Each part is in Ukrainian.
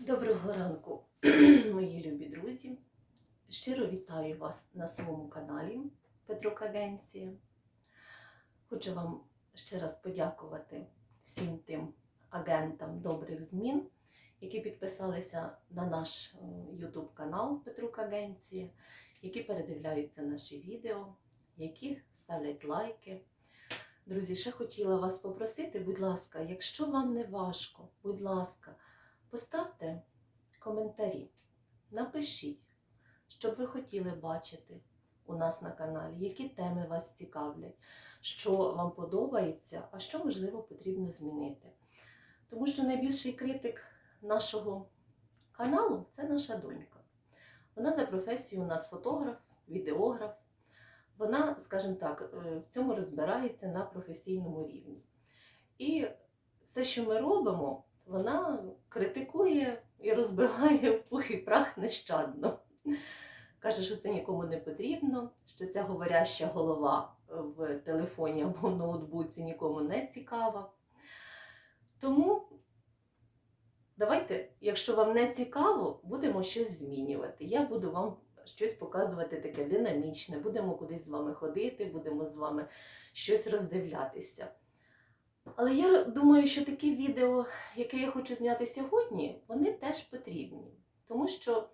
Доброго ранку, мої любі друзі. Щиро вітаю вас на своєму каналі Петрук Агенція. Хочу вам ще раз подякувати всім тим агентам добрих змін, які підписалися на наш е, YouTube канал Петрук Агенція, які передивляються наші відео, які ставлять лайки. Друзі, ще хотіла вас попросити, будь ласка, якщо вам не важко, будь ласка, поставте коментарі, напишіть, що б ви хотіли бачити у нас на каналі, які теми вас цікавлять, що вам подобається, а що, можливо, потрібно змінити. Тому що найбільший критик нашого каналу це наша донька. Вона за професією у нас фотограф, відеограф. Вона, скажімо так, е, в цьому розбирається на професійному рівні. І все, що ми робимо, вона критикує і розбиває в пух і прах нещадно. Каже, що це нікому не потрібно, що ця говоряща голова в телефоні або в ноутбуці нікому не цікава. Тому давайте, якщо вам не цікаво, будемо щось змінювати. Я буду вам щось показувати таке динамічне, будемо кудись з вами ходити, будемо з вами щось роздивлятися. Але я думаю, що такі відео, яке я хочу зняти сьогодні, вони теж потрібні. Тому що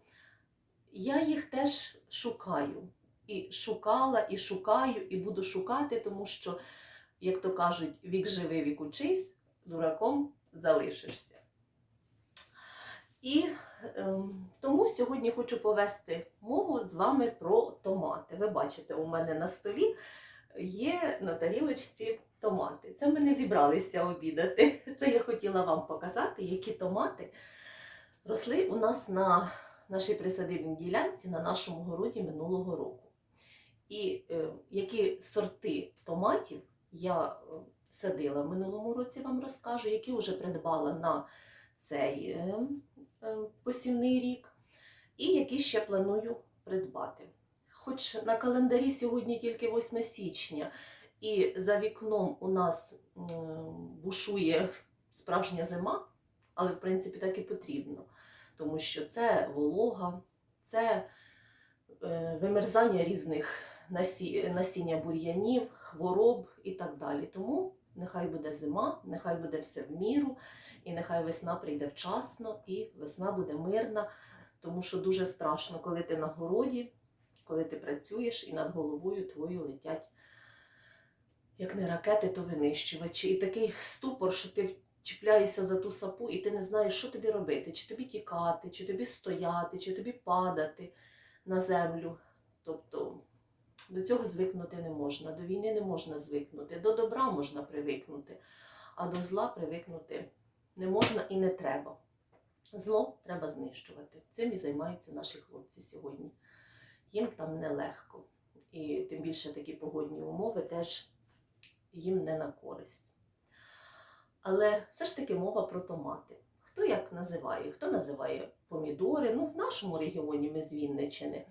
я їх теж шукаю. І шукала, і шукаю, і буду шукати, тому що, як то кажуть, вік живи, вік учись, дураком залишишся. І ем, тому сьогодні хочу повести мову з вами про томати. Ви бачите, у мене на столі є на тарілочці томати. Це ми не зібралися обідати. Це я хотіла вам показати, які томати росли у нас на нашій присадибній ділянці на нашому городі минулого року. І е, які сорти томатів я е, садила в минулому році, вам розкажу, які вже придбала на цей е, е, посівний рік, і які ще планую придбати. Хоч на календарі сьогодні тільки 8 січня, і за вікном у нас бушує справжня зима, але в принципі так і потрібно, тому що це волога, це е, вимерзання різних насіння бур'янів, хвороб і так далі. Тому нехай буде зима, нехай буде все в міру, і нехай весна прийде вчасно, і весна буде мирна, тому що дуже страшно, коли ти на городі, коли ти працюєш і над головою твою летять як не ракети, то винищувачі. І такий ступор, що ти чіпляєшся за ту сапу, і ти не знаєш, що тобі робити, чи тобі тікати, чи тобі стояти, чи тобі падати на землю. Тобто до цього звикнути не можна, до війни не можна звикнути, до добра можна привикнути, а до зла привикнути не можна і не треба. Зло треба знищувати. Цим і займаються наші хлопці сьогодні. Їм там нелегко. І тим більше такі погодні умови теж їм не на користь. Але все ж таки мова про томати. Хто як називає? Хто називає помідори? Ну, в нашому регіоні ми з Вінничини.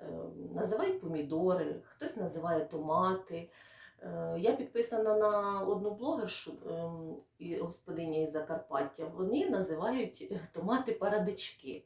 е, Називають помідори, хтось називає томати. Е, Я підписана на одну блогершу ем, господиня із Закарпаття. Вони називають томати парадички.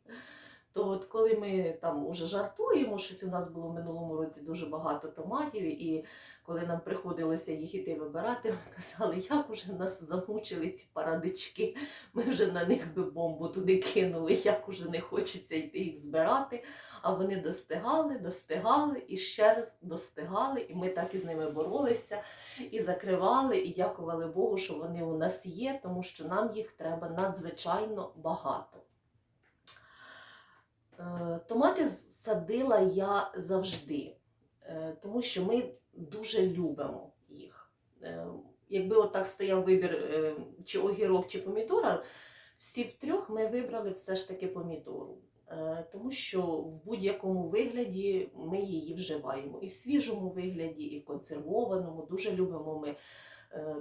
То от коли ми там уже жартуємо, щось у нас було в минулому році дуже багато томатів, і коли нам приходилося їх іти вибирати, ми казали, як уже нас замучили ці парадички. Ми вже на них би бомбу туди кинули, як уже не хочеться йти їх збирати. А вони достигали, достигали і ще раз достигали, і ми так із ними боролися і закривали, і дякували Богу, що вони у нас є, тому що нам їх треба надзвичайно багато. Е, Томати садила я завжди, е, тому що ми дуже любимо їх. Е, Якби отак стояв вибір чи огірок, чи помідора, всі втрьох ми вибрали все ж таки помідору. Тому що в будь-якому вигляді ми її вживаємо. І в свіжому вигляді, і в консервованому. Дуже любимо ми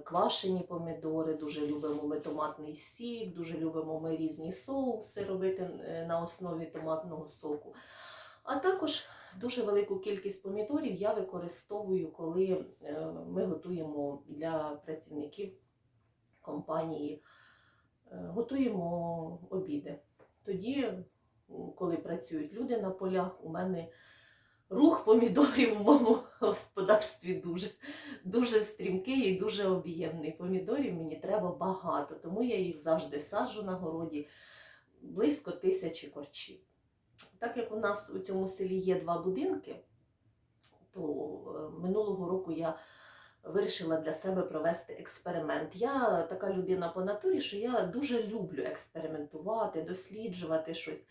квашені помідори, дуже любимо ми томатний сік, дуже любимо ми різні соуси робити е, на основі томатного соку. А також дуже велику кількість помідорів я використовую, коли е, ми готуємо для працівників компанії, е, готуємо обіди. тоді, коли працюють люди на полях, у мене рух помідорів у моєму господарстві дуже, дуже стрімкий і дуже об'ємний. Помідорів мені треба багато, тому я їх завжди саджу на городі близько тисячі корчів. Так як у нас у цьому селі є два будинки, то е, минулого року я вирішила для себе провести експеримент. Я така людина по натурі, що я дуже люблю експериментувати, досліджувати щось.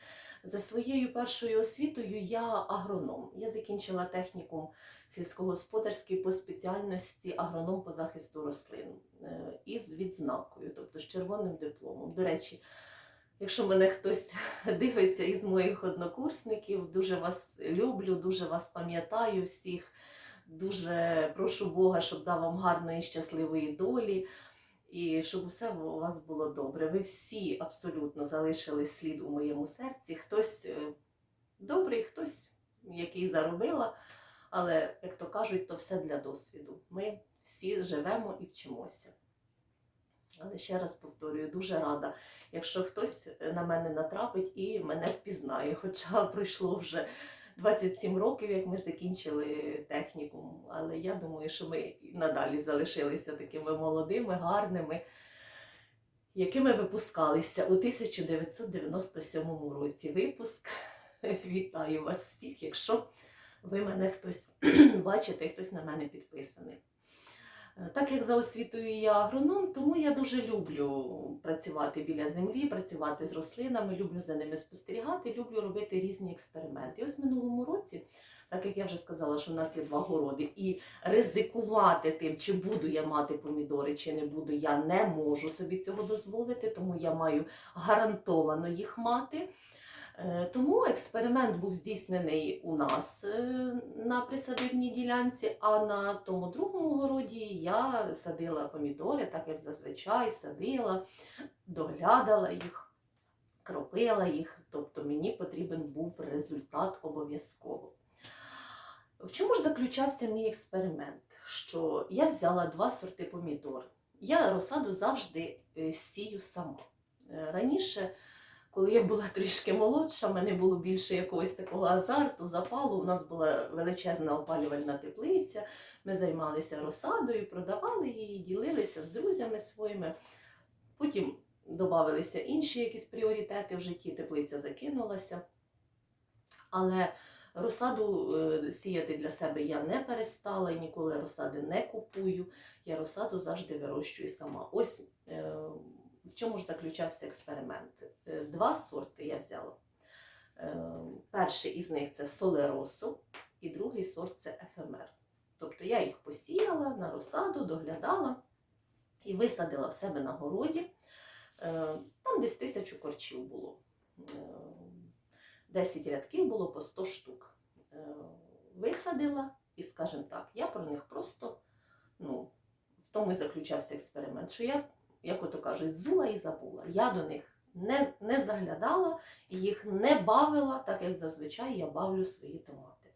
За своєю першою освітою я агроном. Я закінчила технікум сільськогосподарський по спеціальності агроном по захисту рослин е, із відзнакою, тобто з червоним дипломом. До речі, якщо мене хтось дивиться із моїх однокурсників, дуже вас люблю, дуже вас пам'ятаю всіх. Дуже прошу Бога, щоб дав вам гарної щасливої долі і щоб усе у вас було добре. Ви всі абсолютно залишили слід у моєму серці. Хтось е, добрий, хтось, який заробила, але, як то кажуть, то все для досвіду. Ми всі живемо і вчимося. Але ще раз повторюю, дуже рада, якщо хтось на мене натрапить і мене впізнає, хоча пройшло вже 27 років, як ми закінчили технікум. Але я думаю, що ми надалі залишилися такими молодими, гарними, якими випускалися у 1997 році. Випуск. Вітаю вас всіх, якщо ви мене хтось бачите, хтось на мене підписаний. Е, Так як за освітою я агроном, тому я дуже люблю працювати біля землі, працювати з рослинами, люблю за ними спостерігати, люблю робити різні експерименти. І ось минулому році, так як я вже сказала, що в нас є два городи, і ризикувати тим, чи буду я мати помідори, чи не буду, я не можу собі цього дозволити, тому я маю гарантовано їх мати. Е, Тому експеримент був здійснений у нас е, на присадибній ділянці, а на тому другому городі я садила помідори, так як зазвичай садила, доглядала їх, кропила їх. Тобто мені потрібен був результат обов'язково. В чому ж заключався мій експеримент? Що я взяла два сорти помідор. Я розсаду завжди е, сію сама. Раніше коли я була трішки молодша, в мене було більше якогось такого азарту, запалу. У нас була величезна опалювальна теплиця. Ми займалися розсадою, продавали її, ділилися з друзями своїми. Потім додавалися інші якісь пріоритети в житті, теплиця закинулася. Але розсаду е, сіяти для себе я не перестала і ніколи розсади не купую. Я розсаду завжди вирощую сама. Ось е, в чому ж заключався експеримент? Е, Два сорти я взяла. Е, Перший із них це солеросо, і другий сорт це ефемер. Тобто я їх посіяла на розсаду, доглядала і висадила в себе на городі. Е, Там десь тисячу корчів було. Е, 10 рядків було по 100 штук. Висадила, і, скажімо так, я про них просто, ну, в тому і заключався експеримент, що я як ото кажуть, зула і забула. Я до них не, не заглядала, їх не бавила, так як зазвичай я бавлю свої томати.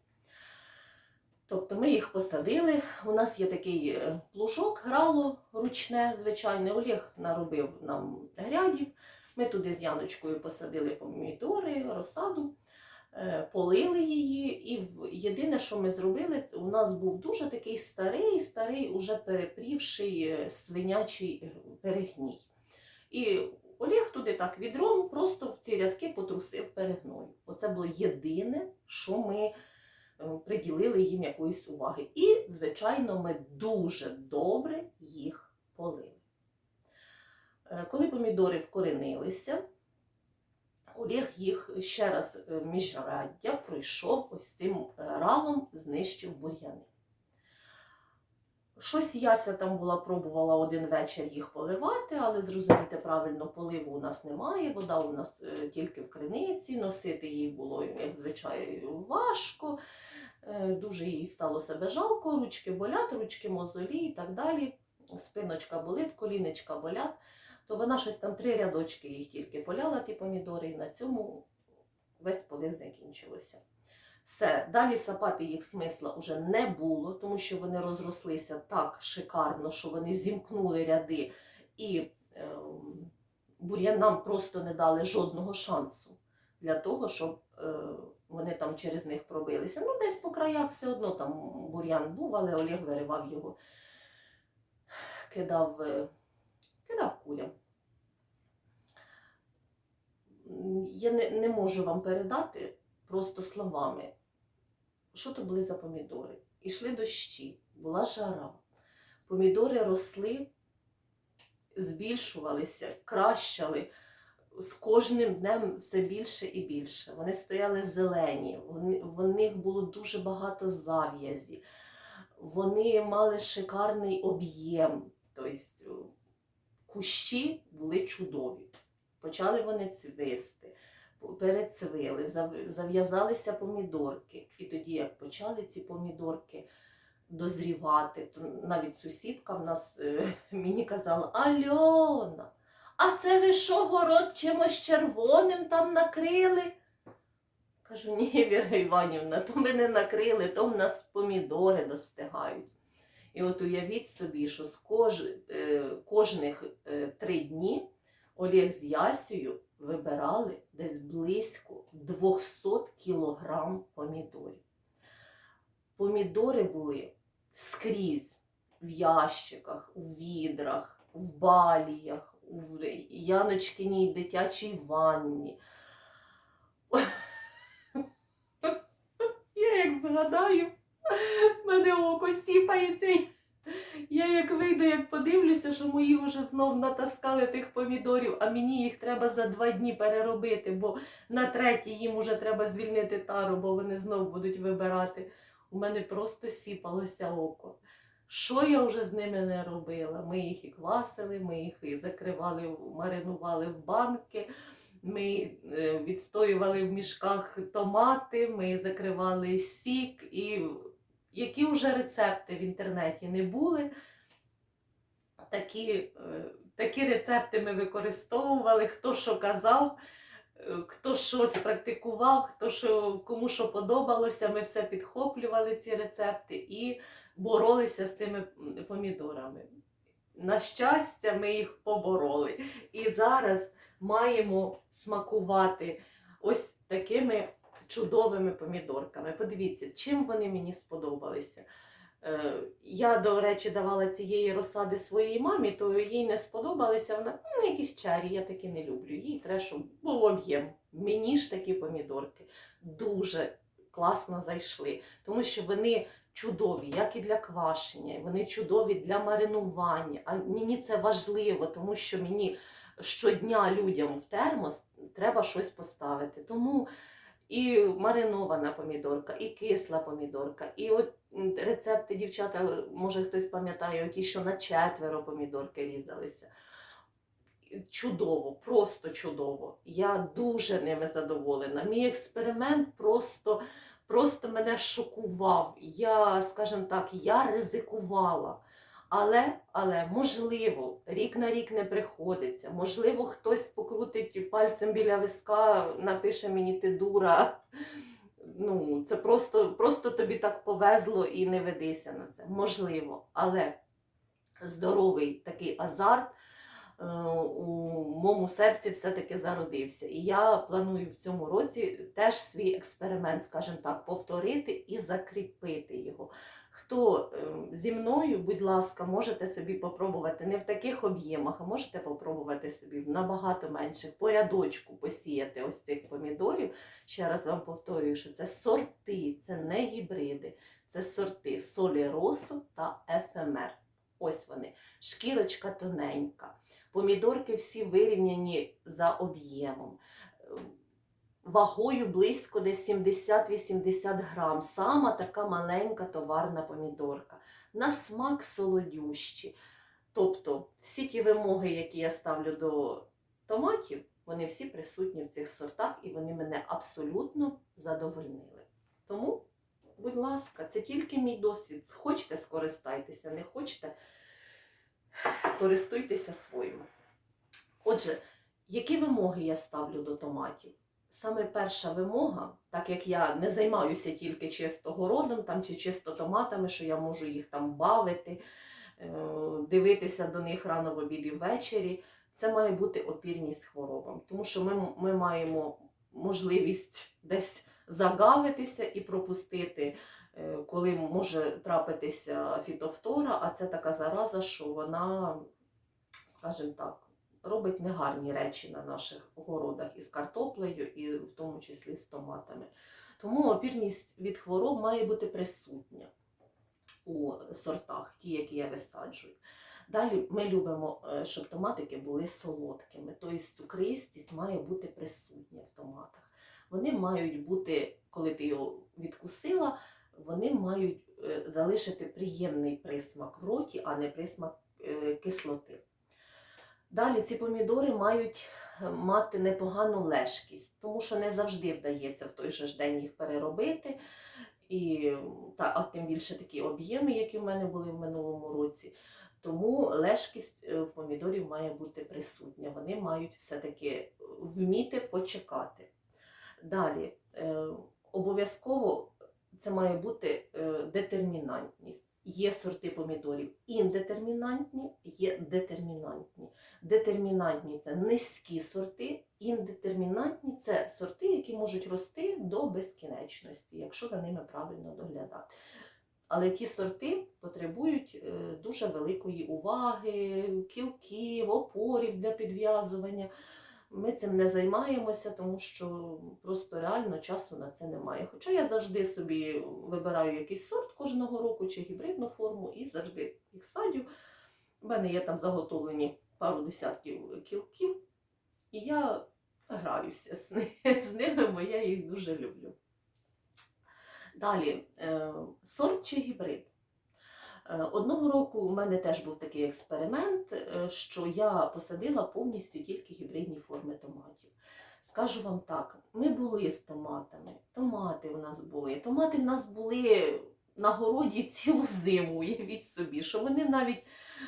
Тобто ми їх посадили. У нас є такий е, плужок, грало ручне, звичайне. Олег наробив нам грядів. Ми туди з Яночкою посадили помідори, розсаду, полили її. І єдине, що ми зробили, у нас був дуже такий старий, старий, уже перепрівший е, свинячий е, перегній. І Олег туди так відром просто в ці рядки потрусив перегною. Оце було єдине, що ми е, приділили їм якоїсь уваги. І, звичайно, ми дуже добре їх полили. Е, Коли помідори вкоренилися, Олег їх ще раз е, міжраддя пройшов ось цим е, ралом, знищив бур'яни. Щось Яся там була, пробувала один вечір їх поливати, але зрозуміти правильно, поливу у нас немає, вода у нас е, тільки в криниці, носити їй було, як звичайно, важко. Дуже їй стало себе жалко, ручки болять, ручки мозолі і так далі. Спиночка болить, коліночка болять. То вона щось там три рядочки їх тільки поляла, ті помідори, і на цьому весь полив закінчилося. Все, далі сапати їх смисла вже не було, тому що вони розрослися так шикарно, що вони зімкнули ряди і ем, бур'янам просто не дали жодного шансу для того, щоб е, вони там через них пробилися. Ну, десь по краях все одно там бур'ян був, але Олег виривав його, кидав, е, кидав кулям. Я не, не можу вам передати просто словами, що то були за помідори. Ішли дощі, була жара. Помідори росли, збільшувалися, кращали з кожним днем все більше і більше. Вони стояли зелені, в них було дуже багато зав'язі, вони мали шикарний об'єм. Тобто кущі були чудові. Почали вони цвисти, перецвили, зав'язалися помідорки. І тоді, як почали ці помідорки дозрівати, то навіть сусідка в нас е, мені казала: Альона, а це ви що, город чимось червоним там накрили? Кажу, ні, Віра Іванівна, то ми не накрили, то в нас помідори достигають. І от уявіть собі, що з кож... е, кожних три дні Олег з Ясею вибирали десь близько 200 кілограм помідорів. Помідори були скрізь в ящиках, у відрах, в баліях, в Яночкиній дитячій ванні. Я як згадаю, мене око сіпається. Я як вийду, як подивлюся, що мої вже знов натаскали тих помідорів, а мені їх треба за два дні переробити, бо на третій їм уже треба звільнити тару, бо вони знов будуть вибирати. У мене просто сіпалося око. Що я вже з ними не робила? Ми їх і квасили, ми їх і закривали, маринували в банки, ми е, відстоювали в мішках томати, ми закривали сік і які вже рецепти в інтернеті не були, такі, е, такі рецепти ми використовували, хто що казав, е, хто що спрактикував, хто що, кому що подобалося, ми все підхоплювали ці рецепти і боролися з цими помідорами. На щастя, ми їх побороли. І зараз маємо смакувати ось такими чудовими помідорками. Подивіться, чим вони мені сподобалися. Е, Я, до речі, давала цієї розсади своїй мамі, то їй не сподобалися. Вона якісь чарі, я такі не люблю. Їй треба, щоб був об'єм. Мені ж такі помідорки дуже класно зайшли, тому що вони чудові, як і для квашення, вони чудові для маринування. А мені це важливо, тому що мені щодня людям в термос треба щось поставити. Тому і маринована помідорка, і кисла помідорка, і от рецепти дівчата, може хтось пам'ятає, ті, що на четверо помідорки різалися. Чудово, просто чудово. Я дуже ними задоволена. Мій експеримент просто, просто мене шокував. Я, скажімо так, я ризикувала. Але, але можливо, рік на рік не приходиться. Можливо, хтось покрутить пальцем біля виска, напише мені ти дура. Ну, це просто, просто тобі так повезло і не ведися на це. Можливо, але здоровий такий азарт е, у моєму серці все-таки зародився. І я планую в цьому році теж свій експеримент, скажімо так, повторити і закріпити його. Хто е, зі мною, будь ласка, можете собі попробувати не в таких об'ємах, а можете попробувати собі набагато менших по рядочку посіяти ось цих помідорів. Ще раз вам повторюю, що це сорти, це не гібриди, це сорти солі росу та ефемер. Ось вони. Шкірочка тоненька. Помідорки всі вирівняні за об'ємом. Вагою близько десь 70-80 грам. Сама така маленька товарна помідорка. На смак солодющі. Тобто всі ті вимоги, які я ставлю до томатів, вони всі присутні в цих сортах і вони мене абсолютно задовольнили. Тому, будь ласка, це тільки мій досвід. Хочете, скористайтеся, не хочете, користуйтеся своїм. Отже, які вимоги я ставлю до томатів? Саме перша вимога, так як я не займаюся тільки чисто городом там, чи чисто томатами, що я можу їх там бавити, е, дивитися до них рано в обід і ввечері, це має бути опірність хворобам, тому що ми, ми маємо можливість десь загавитися і пропустити, е, коли може трапитися фітофтора, а це така зараза, що вона, скажімо так, робить негарні речі на наших городах із картоплею, і в тому числі з томатами. Тому опірність від хвороб має бути присутня у сортах, ті, які я висаджую. Далі ми любимо, е, щоб томатики були солодкими, тобто цукристість має бути присутня в томатах. Вони мають бути, коли ти його відкусила, вони мають е, залишити приємний присмак в роті, а не присмак е, кислоти. Далі ці помідори мають е, мати непогану лежкість, тому що не завжди вдається в той же ж день їх переробити. І, та, а тим більше такі об'єми, які в мене були в минулому році. Тому лежкість е, в помідорів має бути присутня. Вони мають все-таки вміти почекати. Далі, е, обов'язково це має бути е, детермінантність. Є сорти помідорів індетермінантні, є детермінантні. Детермінантні це низькі сорти, індетермінантні це сорти, які можуть рости до безкінечності, якщо за ними правильно доглядати. Але ті сорти потребують е, дуже великої уваги, кілків, опорів для підв'язування. Ми цим не займаємося, тому що просто реально часу на це немає. Хоча я завжди собі вибираю якийсь сорт кожного року чи гібридну форму і завжди їх садю. У мене є там заготовлені пару десятків кілків, і я граюся з ни- з ними, бо я їх дуже люблю. Далі, е, сорт чи гібрид. Е, Одного року у мене теж був такий експеримент, е, що я посадила повністю тільки гібридні форми томатів. Скажу вам так, ми були з томатами, томати у нас були. Томати в нас були на городі цілу зиму, уявіть собі, що вони навіть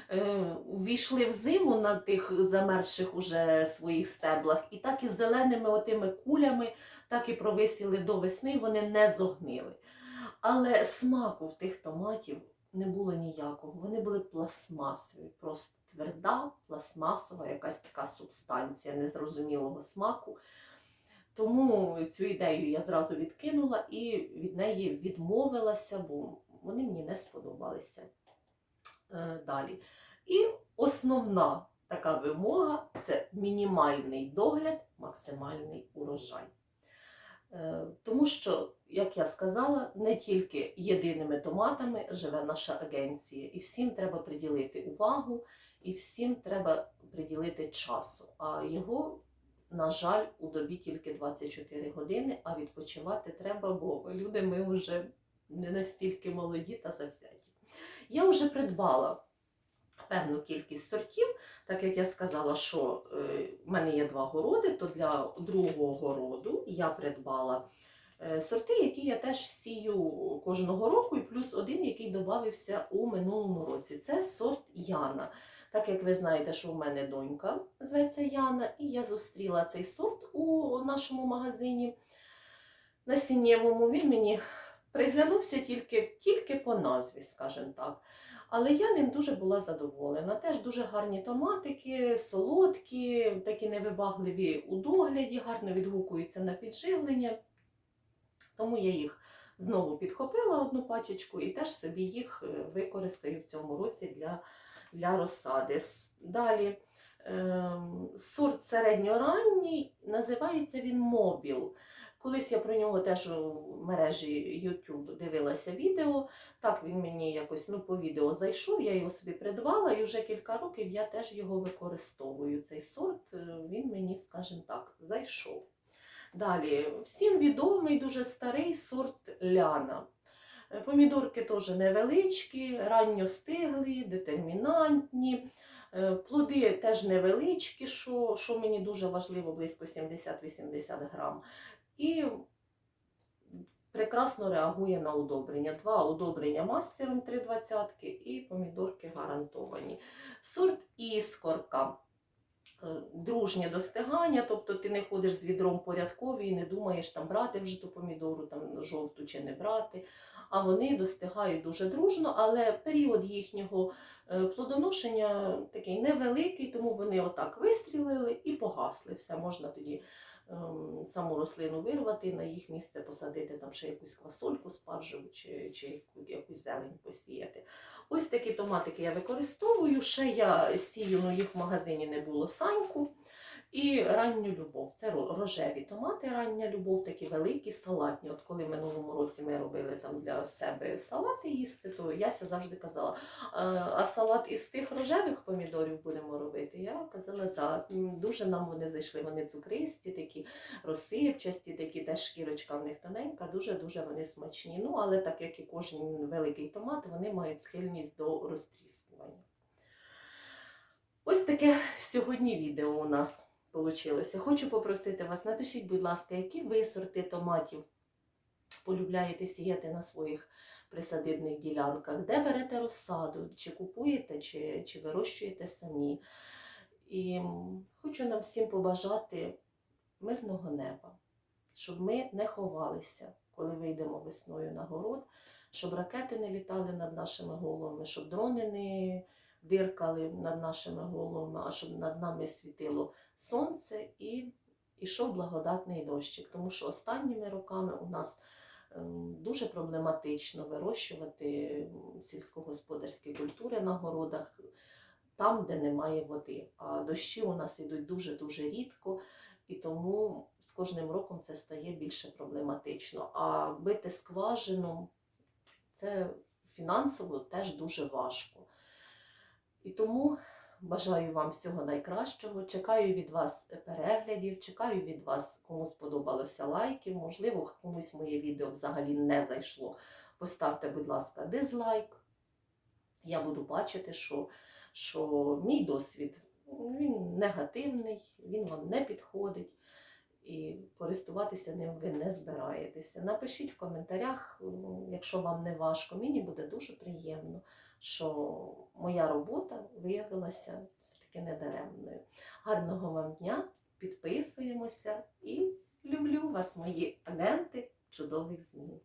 е, ввійшли в зиму на тих замерзших уже своїх стеблах, і так і зеленими отими кулями, так і провисіли до весни, вони не зогнили. Але смаку в тих томатів не було ніякого. Вони були пластмасові, просто тверда, пластмасова, якась така субстанція незрозумілого смаку. Тому цю ідею я зразу відкинула і від неї відмовилася, бо вони мені не сподобалися. Е, Далі. І основна така вимога це мінімальний догляд, максимальний урожай. Е, Тому що, як я сказала, не тільки єдиними томатами живе наша агенція, і всім треба приділити увагу, і всім треба приділити часу. А його, на жаль, у добі тільки 24 години, а відпочивати треба, бо люди ми вже не настільки молоді та завзяті. Я вже придбала певну кількість сортів, так як я сказала, що е, в мене є два городи, то для другого городу я придбала е, сорти, які я теж сію кожного року, і плюс один, який додався у минулому році. Це сорт Яна. Так як ви знаєте, що в мене донька зветься Яна, і я зустріла цей сорт у нашому магазині насіннєвому. Він мені приглянувся тільки, тільки по назві, скажімо так. Але я ним дуже була задоволена. Теж дуже гарні томатики, солодкі, такі невибагливі у догляді, гарно відгукуються на підживлення. Тому я їх знову підхопила одну пачечку і теж собі їх е, використаю в цьому році для, для розсади. Далі ем, сорт середньоранній, називається він Мобіл. Колись я про нього теж у мережі YouTube дивилася відео. Так він мені якось ну, по відео зайшов, я його собі придбала, і вже кілька років я теж його використовую. Цей сорт е, він мені, скажімо так, зайшов. Далі, всім відомий дуже старий сорт ляна. Е, Помідорки теж невеличкі, ранньостиглі, детермінантні. Е, Плоди теж невеличкі, що, що мені дуже важливо, близько 70-80 грам. І прекрасно реагує на удобрення. Два удобрення мастером 3,20 і помідорки гарантовані. Сорт іскорка. е, дружнє достигання, тобто ти не ходиш з відром порядкові і не думаєш там брати вже ту помідору, там жовту чи не брати. А вони достигають дуже дружно, але період їхнього е, плодоношення такий невеликий, тому вони отак вистрілили і погасли. Все можна тоді саму рослину вирвати, на їх місце посадити там ще якусь квасольку спаржеву чи, чи яку- якусь зелень посіяти. Ось такі томатики я використовую. Ще я сію, ну їх в магазині не було саньку. І ранню любов. Це рожеві томати, рання любов, такі великі, салатні. От коли минулому році ми робили там для себе салати їсти, то Яся завжди казала: «А, салат із тих рожевих помідорів будемо робити. Я казала, так, дуже нам вони зайшли. Вони цукристі, такі розсипчасті, такі теж шкірочка в них тоненька, дуже-дуже вони смачні. Ну, але так як і кожен великий томат, вони мають схильність до розтріскування. Ось таке сьогодні відео у нас вийшло. Хочу попросити вас, напишіть, будь ласка, які ви сорти томатів полюбляєте сіяти на своїх присадибних ділянках, де берете розсаду, чи купуєте, чи, чи вирощуєте самі. І хочу нам всім побажати мирного неба, щоб ми не ховалися, коли вийдемо весною на город, щоб ракети не літали над нашими головами, щоб дрони не диркали над нашими головами, а щоб над нами світило сонце і ішов благодатний дощик. Тому що останніми роками у нас ем, дуже проблематично вирощувати сільськогосподарські культури на городах там, де немає води. А дощі у нас йдуть дуже-дуже рідко, і тому з кожним роком це стає більше проблематично. А бити скважину це фінансово теж дуже важко. І тому бажаю вам всього найкращого. Чекаю від вас переглядів, чекаю від вас, кому сподобалося лайків. Можливо, комусь моє відео взагалі не зайшло. Поставте, будь ласка, дизлайк. Я буду бачити, що, що мій досвід він негативний, він вам не підходить. І користуватися ним ви не збираєтеся. Напишіть в коментарях, якщо вам не важко, мені буде дуже приємно що моя робота виявилася все-таки недаремною. Гарного вам дня, підписуємося і люблю вас, мої агенти чудових змін.